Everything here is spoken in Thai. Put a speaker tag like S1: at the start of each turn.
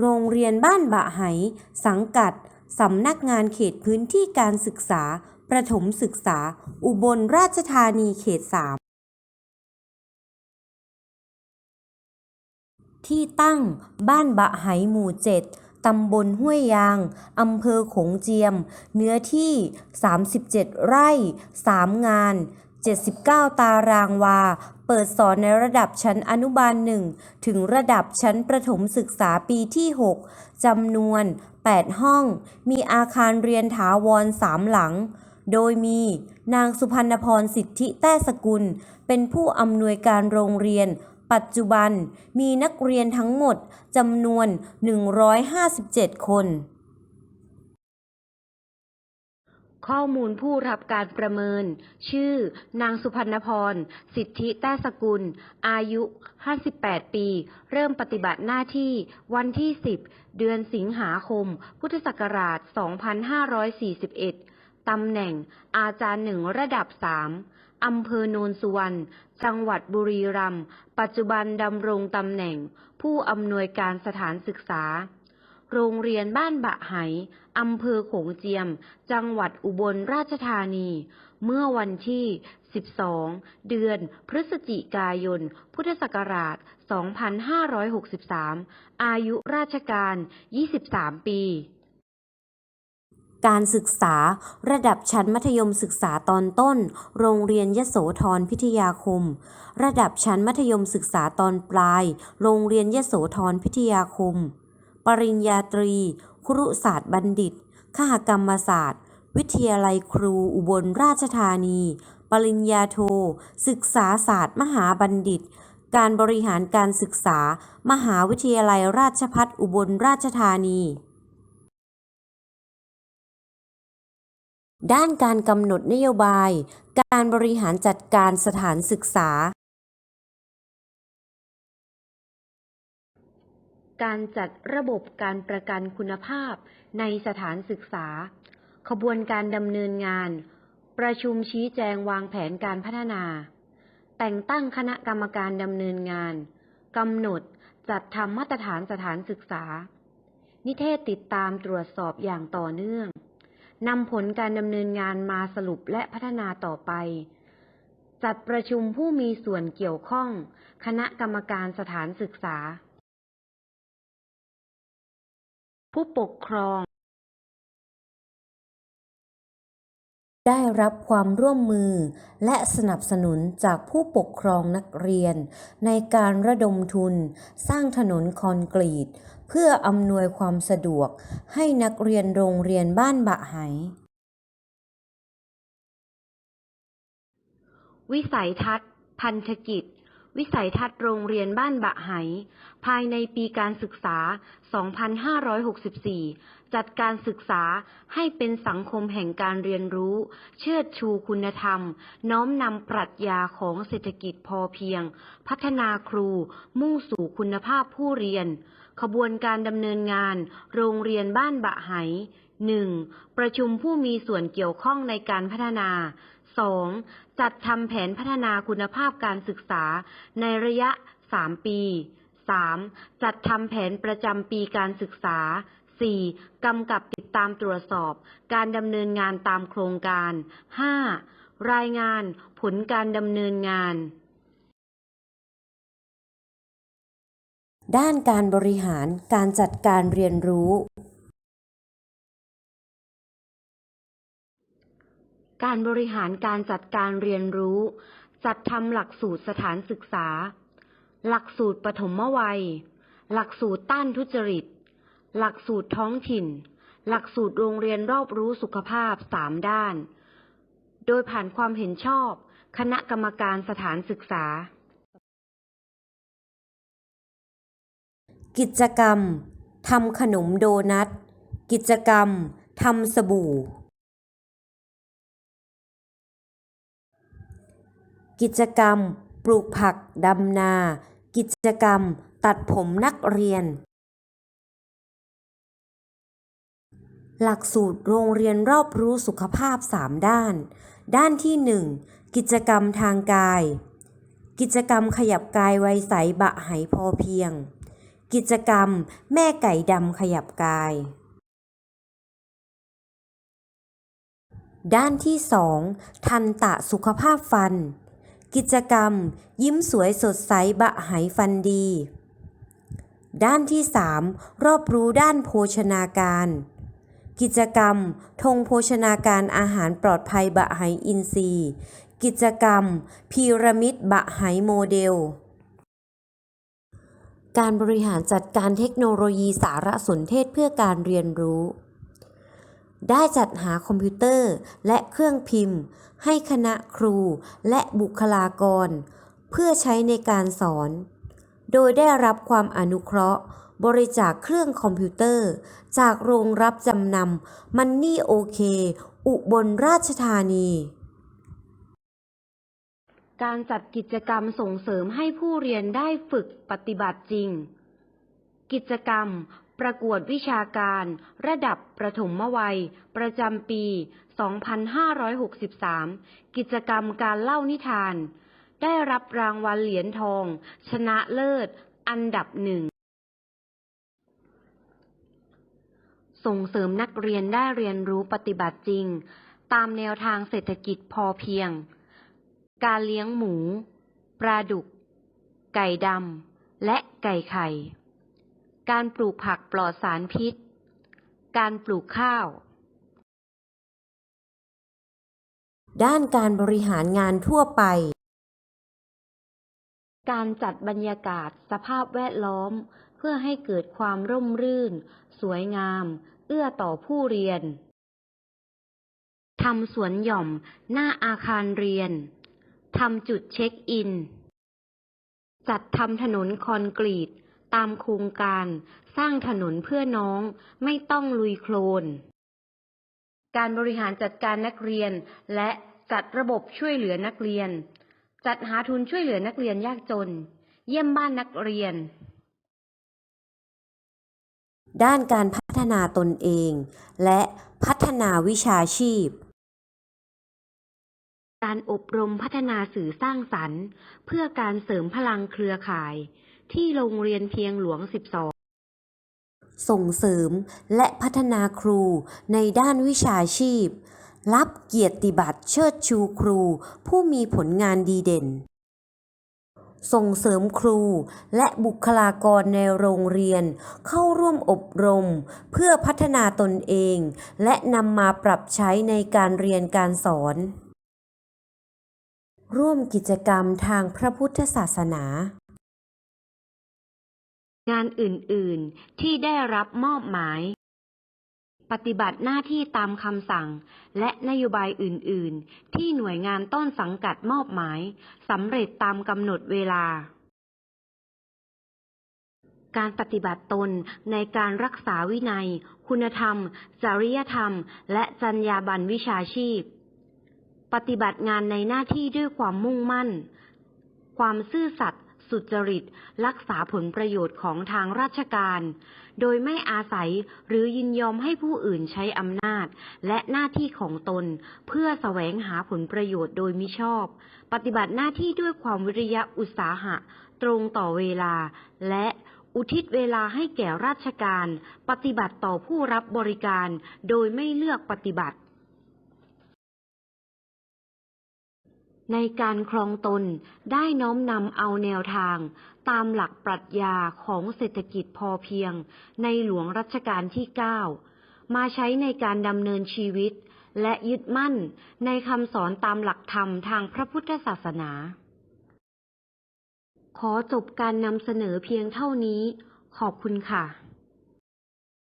S1: โรงเรียนบ้านบะไห สังกัด สำนักงานเขตพื้นที่การศึกษา ประถมศึกษา อุบลราชธานีเขต 3 ที่ตั้งบ้านบะไหหมู่เจ็ดตำบลห้วยยาง อำเภอโขงเจียม เนื้อที่ 37 ไร่ 3 งาน 79 ตารางวา เปิดสอนในระดับชั้นอนุบาล 1 ถึงระดับชั้นประถมศึกษาปีที่ 6 จำนวน 8 ห้อง มีอาคารเรียนถาวร 3 หลัง โดยมีนางสุพรรณพรสิทธิแต้สกุล เป็นผู้อำนวยการโรงเรียน ปัจจุบันมีนักเรียนทั้งหมดจำนวน 157 คน ข้อมูลผู้รับการประเมิน ชื่อ นางสุพรรณพร สิทธิแต้สกุล อายุ 58 ปี เริ่มปฏิบัติหน้าที่วันที่ 10 เดือนสิงหาคม พุทธศักราช 2541 ตำแหน่ง อาจารย์หนึ่งระดับ 3 อำเภอโนนสุวรรณ จังหวัดบุรีรัมย์ ปัจจุบันดำรงตำแหน่ง ผู้อำนวยการสถานศึกษา โรงเรียนบ้านบะไหอำเภอโขงเจียม จังหวัดอุบลราชธานี เมื่อวันที่ 12 เดือนพฤศจิกายน พุทธศักราช 2563 อายุราชการ 23 ปีการศึกษาระดับชั้นมัธยมศึกษาตอนต้น โรงเรียนยโสธรพิทยาคม ระดับชั้นมัธยมศึกษาตอนปลาย โรงเรียนยโสธรพิทยาคม ปริญญาตรี ครุศาสตร์บัณฑิตขหกรรมศาสตร์ วิทยาลัยครูอุบลราชธานี ปริญญาโท ศึกษาศาสตร์ มหาบัณฑิต การบริหารการศึกษา มหาวิทยาลัยราชภัฏอุบลราชธานี ด้านการกำหนดนโยบาย การบริหารจัดการสถานศึกษา การจัดระบบการประกันคุณภาพในสถานศึกษา ขบวนการดำเนินงาน ประชุมชี้แจงวางแผนการพัฒนา แต่งตั้งคณะกรรมการดำเนินงานกำหนดจัดทำมาตรฐานสถานศึกษา นิเทศติดตามตรวจสอบอย่างต่อเนื่องนำผลการดำเนินงานมาสรุปและพัฒนาต่อไป จัดประชุมผู้มีส่วนเกี่ยวข้อง คณะกรรมการสถานศึกษา ผู้ปกครอง ได้รับความร่วมมือและสนับสนุนจากผู้ปกครองนักเรียน ในการระดมทุน สร้างถนนคอนกรีต เพื่ออำนวยความสะดวกให้นักเรียนโรงเรียนบ้านบะไห วิสัยทัศน์ พันธกิจ วิสัยทัศน์โรงเรียนบ้านบะไห ภายในปีการศึกษา 2564 จัดการศึกษาให้เป็นสังคมแห่งการเรียนรู้ เชิดชูคุณธรรม น้อมนำปรัชญาของเศรษฐกิจพอเพียง พัฒนาครู มุ่งสู่คุณภาพผู้เรียน ขบวนการดำเนินงาน โรงเรียนบ้านบะไห 1. ประชุมผู้มีส่วนเกี่ยวข้องในการพัฒนา 2. จัดทำแผนพัฒนาคุณภาพการศึกษาในระยะ 3 ปี 3. จัดทำแผนประจำปีการศึกษา 4. กำกับติดตามตรวจสอบ การดำเนินงานตามโครงการ 5. รายงานผลการดำเนินงาน ด้านการบริหารการจัดการเรียนรู้ การบริหารการจัดการเรียนรู้ จัดทำหลักสูตรสถานศึกษา หลักสูตรปฐมวัย หลักสูตรต้านทุจริต หลักสูตรท้องถิ่น หลักสูตรโรงเรียนรอบรู้สุขภาพ3ด้าน โดยผ่านความเห็นชอบ คณะกรรมการสถานศึกษา กิจกรรมทำขนมโดนัท กิจกรรมทำสบู่ กิจกรรม ปลูกผักดำนา กิจกรรม ตัดผมนักเรียน หลักสูตรโรงเรียนรอบรู้สุขภาพ 3 ด้าน ด้านที่ 1 กิจกรรมทางกาย กิจกรรมขยับกายไวใสบะไหพอเพียง
S2: กิจกรรมแม่ไก่ดำขยับกาย ด้านที่ 2 ทันตะสุขภาพฟัน กิจกรรม ยิ้มสวยสดใสบะไหฟันดี ด้านที่ 3 รอบรู้ด้านโภชนาการ กิจกรรมธงโภชนาการอาหารปลอดภัยบะไหอินทรีย์ กิจกรรม พีระมิดบะไหโมเดลการบริหารจัดการเทคโนโลยีสารสนเทศเพื่อการเรียนรู้ ได้จัดหาคอมพิวเตอร์และเครื่องพิมพ์ ให้คณะครูและบุคลากร เพื่อใช้ในการสอน โดยได้รับความอนุเคราะห์ บริจาคเครื่องคอมพิวเตอร์ จากโรงรับจำนำมันนี่โอเค อุบลราชธานี
S1: การจัดกิจกรรมส่งเสริมให้ผู้เรียนได้ฝึกปฏิบัติจริง กิจกรรม ประกวดวิชาการ ระดับประถมวัย ประจำปี 2563 กิจกรรมการเล่านิทาน ได้รับรางวัลเหรียญทอง ชนะเลิศ อันดับหนึ่ง ส่งเสริมนักเรียนได้เรียนรู้ปฏิบัติจริง ตามแนวทางเศรษฐกิจพอเพียง การเลี้ยงหมู ปลาดุก ไก่ดำ และไก่ไข่ การปลูกผักปลอดสารพิษ การปลูกข้าว
S2: ด้านการบริหารงานทั่วไป
S1: การจัดบรรยากาศสภาพแวดล้อม เพื่อให้เกิดความร่มรื่น สวยงาม เอื้อต่อผู้เรียนทำสวนหย่อมหน้าอาคารเรียน ทำจุดเช็คอิน จัดทำถนนคอนกรีต ตามโครงการสร้างถนนเพื่อน้องไม่ต้องลุยโคลน การบริหารจัดการนักเรียน และจัดระบบช่วยเหลือนักเรียน จัดหาทุนช่วยเหลือนักเรียนยากจน เยี่ยมบ้านนักเรียน
S2: ด้านการพัฒนาตนเอง และพัฒนาวิชาชีพ
S1: การอบรมพัฒนาสื่อสร้างสรรค์ เพื่อการเสริมพลังเครือข่าย ที่โรงเรียนเพียงหลวง 12
S2: ส่งเสริมและพัฒนาครูในด้านวิชาชีพ รับเกียรติบัตรเชิดชูครูผู้มีผลงานดีเด่น ส่งเสริมครูและบุคลากรในโรงเรียน เข้าร่วมอบรม เพื่อพัฒนาตนเอง และนำมาปรับใช้ในการเรียนการสอน ร่วมกิจกรรมทางพระพุทธศาสนา
S1: งานอื่น ๆ ที่ได้รับมอบหมาย ปฏิบัติหน้าที่ตามคำสั่ง และนโยบายอื่น ๆ ที่หน่วยงานต้นสังกัดมอบหมายสำเร็จตามกำหนดเวลา การปฏิบัติตนในการรักษาวินัย คุณธรรม จริยธรรม และจรรยาบรรณวิชาชีพ ปฏิบัติงานในหน้าที่ด้วยความมุ่งมั่น ความซื่อสัตย์ สุจริต รักษาผลประโยชน์ของทางราชการ โดยไม่อาศัยหรือยินยอมให้ผู้อื่นใช้อำนาจ และหน้าที่ของตน เพื่อแสวงหาผลประโยชน์โดยมิชอบ ปฏิบัติหน้าที่ด้วยความวิริยะอุตสาหะ ตรงต่อเวลา และอุทิศเวลาให้แก่ราชการ ปฏิบัติต่อผู้รับบริการ โดยไม่เลือกปฏิบัติ ในการครองตนได้น้อมนำเอาแนวทาง ตามหลักปรัชญาของเศรษฐกิจพอเพียง ในหลวงรัชกาลที่ 9 มาใช้ในการดำเนินชีวิต และยึดมั่นในคำสอนตามหลักธรรมทางพระพุทธศาสนา ขอจบการนำเสนอเพียงเท่านี้ ขอบคุณค่ะ